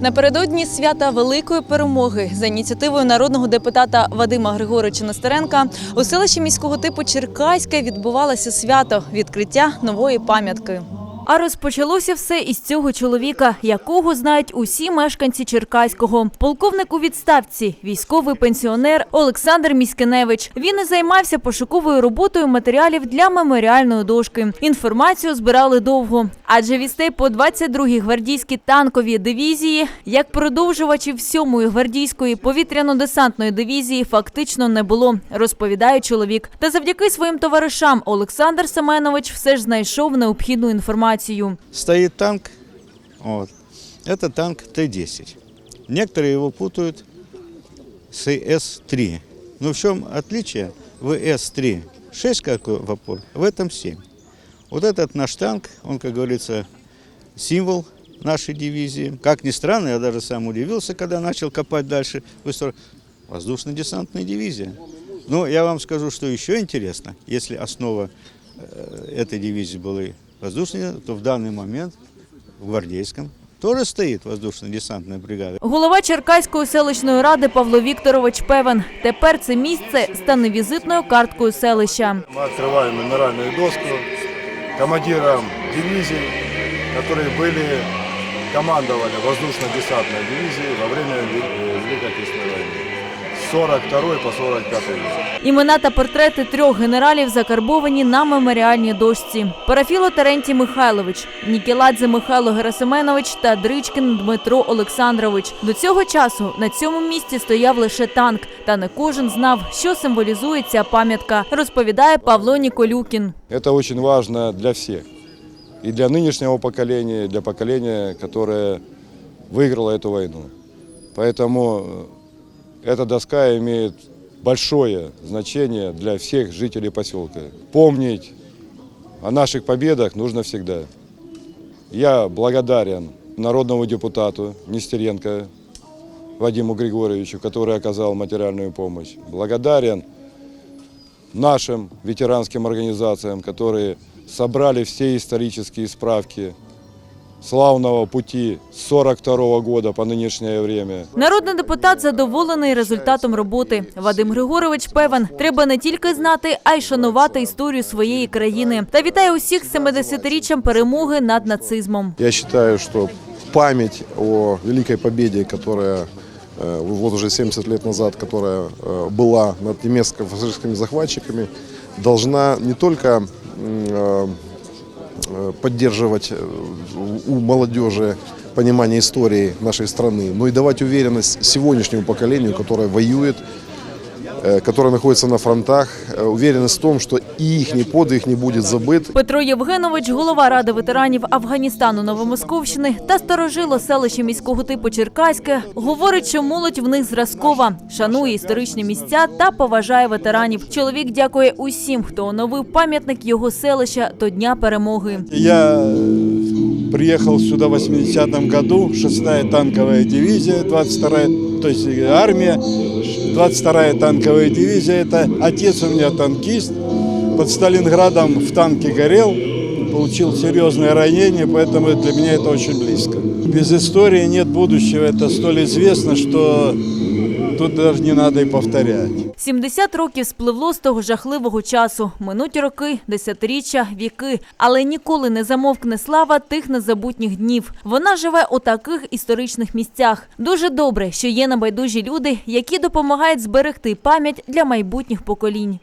Напередодні свята великої перемоги за ініціативою народного депутата Вадима Григоровича Нестеренка у селищі міського типу Черкаське відбувалося свято відкриття нової пам'ятки. А розпочалося все із цього чоловіка, якого знають усі мешканці Черкаського. Полковник у відставці, військовий пенсіонер Олександр Міськеневич. Він і займався пошуковою роботою матеріалів для меморіальної дошки. Інформацію збирали довго, адже вістей по 22-й гвардійській танковій дивізії, як продовжувачів 7-ї гвардійської повітряно-десантної дивізії, фактично не було, розповідає чоловік. Та завдяки своїм товаришам Олександр Семенович все ж знайшов необхідну інформацію. Стоит танк. Вот. Это танк Т-10. Некоторые его путают с ИС-3. Но в чем отличие? В ИС-3 6 как в опор, в этом 7. Вот этот наш танк, он, как говорится, символ нашей дивизии. Как ни странно, я даже сам удивился, когда начал копать дальше в историю. Воздушно-десантная дивизия. Но я вам скажу, что еще интересно, если основа э, этой дивизии были воздушные, то в данный момент в Гвардейском тоже стоит воздушно-десантная бригада. Голова Черкаської селищної ради Павло Вікторович певен, тепер це місце стане візитною карткою селища. Мы открываем мемориальную доску командирам дивизий, которые были, командовали воздушно-десантной дивизией во время Вел- Великой Отечественной войны. С 42 по 45 год. Імена та портрети трьох генералів закарбовані на меморіальній дошці. Парафіло Терентій Михайлович, Нікіладзе Михайло Герасименович та Дричкін Дмитро Олександрович. До цього часу на цьому місці стояв лише танк, та не кожен знав, що символізує ця пам'ятка, розповідає Павло Ніколюкін. Это очень важно для всех. И для нынешнего поколения, и для поколения, которое выиграло эту войну. Поэтому э, эта доска имеет большое значение для всех жителей поселка. Помнить о наших победах нужно всегда. Я благодарен народному депутату Нестеренко Вадиму Григорьевичу, который оказал материальную помощь. Благодарен нашим ветеранским организациям, которые собрали все исторические справки славного пути с 42 года по нынешнее время. Народний депутат задоволений результатом роботи. Вадим Григорович певен, треба не тільки знати, а й шанувати історію своєї країни. Та вітає усіх з 70-річчям перемоги над нацизмом. Я считаю, что память о великой победе, которая э, вот уже 70 лет назад, которая э, была над немецко-фашистскими захватчиками, должна не только м, э, э, поддерживать э, у молодежи понимание истории нашей страны, но и давать уверенность сегодняшнему поколению, которое воюет, э, которое находится на фронтах, э, уверенность в том, что и их подвиг не будет забыт, Петро Євгенович, голова ради ветеранів Афганістану Новомосковщини та старожило селище міського типу Черкаське, говорить, що молодь в них зразкова, шанує історичні місця та поважає ветеранів. Чоловік дякує усім, хто оновив пам'ятник його селища до Дня перемоги. Я э, приехал сюда в 80-м году, 6-я танковая дивизия, 22-я, то есть э, армия, 22-я танковая дивизия. Это отец у меня танкист, под Сталинградом в танке горел, получил серьезное ранение, поэтому для меня это очень близко. Без истории нет будущего, это столь известно, что тут даже не надо и повторять. 70 років спливло з того жахливого часу. Минуть роки, десятиріччя, віки. Але ніколи не замовкне слава тих незабутніх днів. Вона живе у таких історичних місцях. Дуже добре, що є небайдужі люди, які допомагають зберегти пам'ять для майбутніх поколінь.